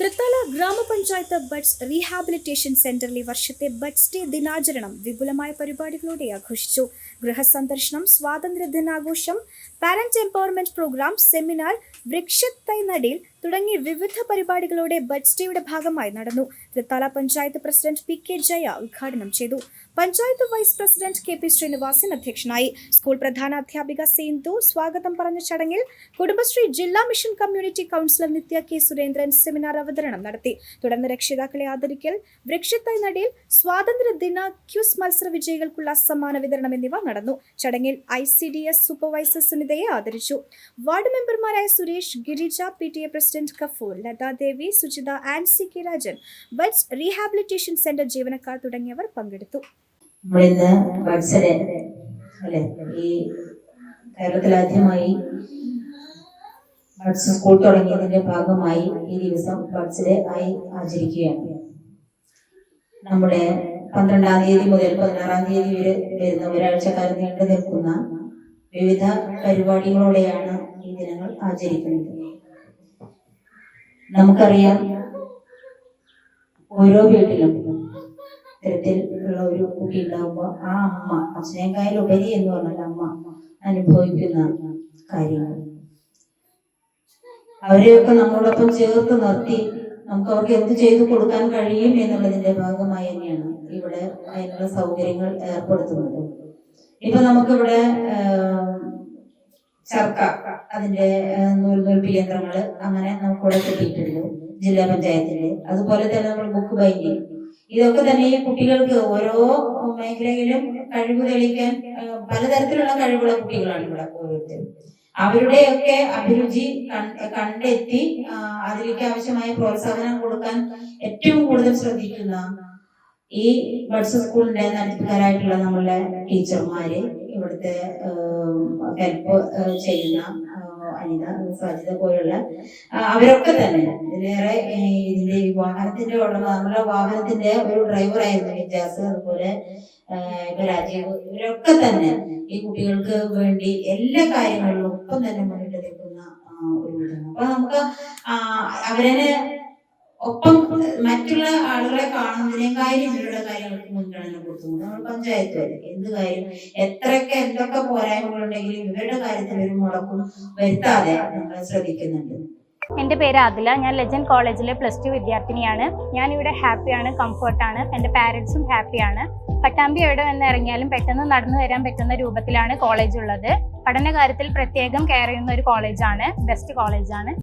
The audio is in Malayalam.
തൃത്തല ഗ്രാമപഞ്ചായത്ത് ബഡ്സ് റീഹാബിലിറ്റേഷൻ സെന്ററിൽ വർഷത്തെ ബഡ്സ് ഡേ ദിനാചരണം വിപുലമായ പരിപാടികളോടെ ആഘോഷിച്ചു. ഗൃഹസന്ദർശനം സ്വാതന്ത്ര്യ ദിനാഘോഷം പാരന്റ് എംപവർമെന്റ് പ്രോഗ്രാം സെമിനാർ വൃക്ഷത്തൈ നടീൽ തുടങ്ങി വിവിധ പരിപാടികളോടെ ബഡ്സ് ഡേയുടെ ഭാഗമായി നടന്നു. Thrithala panchayat president P K Jaya ഉദ്ഘാടനം ചെയ്തു. Panchayat vice president K P Sreenivasan അധ്യക്ഷനായി. സ്കൂൾ പ്രധാന അധ്യാപിക സേന്ദു സ്വാഗതം പറഞ്ഞ ചടങ്ങിൽ കുടുംബശ്രീ ജില്ലാ mission community counsellor Nithya K Surendran seminar അവതരണം നടത്തി. തുടർന്ന് രക്ഷിതാക്കളെ ആദരിക്കൽ വൃക്ഷത്തൈ നടിയിൽ സ്വാതന്ത്ര്യ ദിന ക്യൂസ് മത്സര വിജയികൾക്കുള്ള സമ്മാന വിതരണം എന്നിവ നടന്നു. ചടങ്ങിൽ I C D S supervisor സുനിതയെ ആദരിച്ചു. വാർഡ് മെമ്പർമാരായ Suresh Girija P T A president Kafoor Lathadevi Sujitha Ancy K Rajan buds rehabilitation centre ജീവനക്കാർ തുടങ്ങിയവർ പങ്കെടുത്തു. നമ്മളിന്ന് ബഡ്സലെ അല്ലെ ഈ കേരളത്തിൽ ബഡ്സ് സ്കൂൾ തുടങ്ങിയതിന്റെ ഭാഗമായി ഈ ദിവസം ബഡ്സ് ഡേ ആയി ആചരിക്കുകയാണ്. നമ്മുടെ പന്ത്രണ്ടാം തീയതി മുതൽ പതിനാറാം തീയതി വരെ വരുന്ന ഒരാഴ്ചക്കാലം നീണ്ടു നിൽക്കുന്ന വിവിധ പരിപാടികളോടെയാണ് ഈ ദിനങ്ങൾ ആചരിക്കുന്നത്. നമുക്കറിയാം ഓരോ വീട്ടിലും ഇത്തരത്തിൽ ഉള്ള ഒരു കുട്ടി ഉണ്ടാകുമ്പോൾ ആ അമ്മ അച്ഛനേക്കായാലും ഉപരി എന്ന് പറഞ്ഞാൽ അമ്മ അനുഭവിക്കുന്ന കാര്യങ്ങൾ. അവരെയൊക്കെ നമ്മളോടൊപ്പം ചേർത്ത് നിർത്തി നമുക്ക് അവർക്ക് എന്ത് ചെയ്തു കൊടുക്കാൻ കഴിയും എന്നുള്ളതിന്റെ ഭാഗമായി തന്നെയാണ് ഇവിടെ അതിനുള്ള സൗകര്യങ്ങൾ ഏർപ്പെടുത്തുന്നത്. ഇപ്പൊ നമുക്കിവിടെ ചർക്ക അതിന്റെ നൂൽനൂൽപ്പ് യന്ത്രങ്ങൾ അങ്ങനെ നമുക്കിവിടെ കിട്ടിയിട്ടുണ്ട് ജില്ലാ പഞ്ചായത്തിൽ. അതുപോലെ തന്നെ നമ്മൾ ബുക്ക് ബൈൻഡിങ് ഇതൊക്കെ തന്നെ ഈ കുട്ടികൾക്ക് ഓരോ മേഖലയിലും കഴിവ് തെളിയിക്കാൻ പലതരത്തിലുള്ള കഴിവുള്ള കുട്ടികളാണ് ഇവിടെ ഓരോരുത്തരും. അവരുടെയൊക്കെ അഭിരുചി കണ്ട് കണ്ടെത്തി അതിലേക്ക് ആവശ്യമായ പ്രോത്സാഹനം കൊടുക്കാൻ ഏറ്റവും കൂടുതൽ ശ്രദ്ധിക്കുന്ന ഈ ബഡ്സ് സ്കൂളിന്റെ നടത്തിപ്പുകാരായിട്ടുള്ള നമ്മളുടെ ടീച്ചർമാര് ഇവിടുത്തെ ഹെൽപ്പ് ചെയ്യുന്ന ആ, സജിത പോലുള്ള അവരൊക്കെ തന്നെ. ഇതിലേറെ ഇതിന്റെ വാഹനത്തിന്റെ ഉള്ള നമ്മുടെ വാഹനത്തിന്റെ ഒരു ഡ്രൈവർ ആയിരുന്നു വിജാസ് അതുപോലെ ഇപ്പൊ രാജീവ് ഇവരൊക്കെ തന്നെ ഈ കുട്ടികൾക്ക് വേണ്ടി എല്ലാ കാര്യങ്ങളിലും ഒപ്പം തന്നെ മുന്നിട്ട് നിൽക്കുന്ന ഒരു അപ്പൊ നമുക്ക് അവരെ ഒപ്പം മറ്റുള്ള ആളുകളെ കാണുന്നതിനേക്കാളും ഇവരുടെ കാര്യങ്ങൾക്ക് മുൻഗണന കൊടുത്തുകൊണ്ട് നമ്മൾ പഞ്ചായത്ത് വരെ എന്ത് കാര്യം? എത്രയൊക്കെ എന്തൊക്കെ പോരായ്മകളുണ്ടെങ്കിലും ഇവരുടെ കാര്യത്തിൽ ഒരു മുടക്കും വരുത്താതെ നമ്മൾ ശ്രദ്ധിക്കുന്നുണ്ട്. എന്റെ പേര് അതില ഞാൻ ലെജൻഡ് കോളേജിലെ പ്ലസ് ടു വിദ്യാർത്ഥിനിയാണ്. ഞാനിവിടെ ഹാപ്പിയാണ് കംഫർട്ടാണ്. എന്റെ പാരൻസും ഹാപ്പിയാണ്. പട്ടാമ്പി എവിടെ വന്ന് ഇറങ്ങിയാലും പെട്ടെന്ന് നടന്നു വരാൻ പറ്റുന്ന രൂപത്തിലാണ് കോളേജ് ഉള്ളത്. പഠന കാര്യത്തിൽ പ്രത്യേകം കെയർ ചെയ്യുന്ന ഒരു കോളേജാണ് ബെസ്റ്റ് കോളേജാണ്.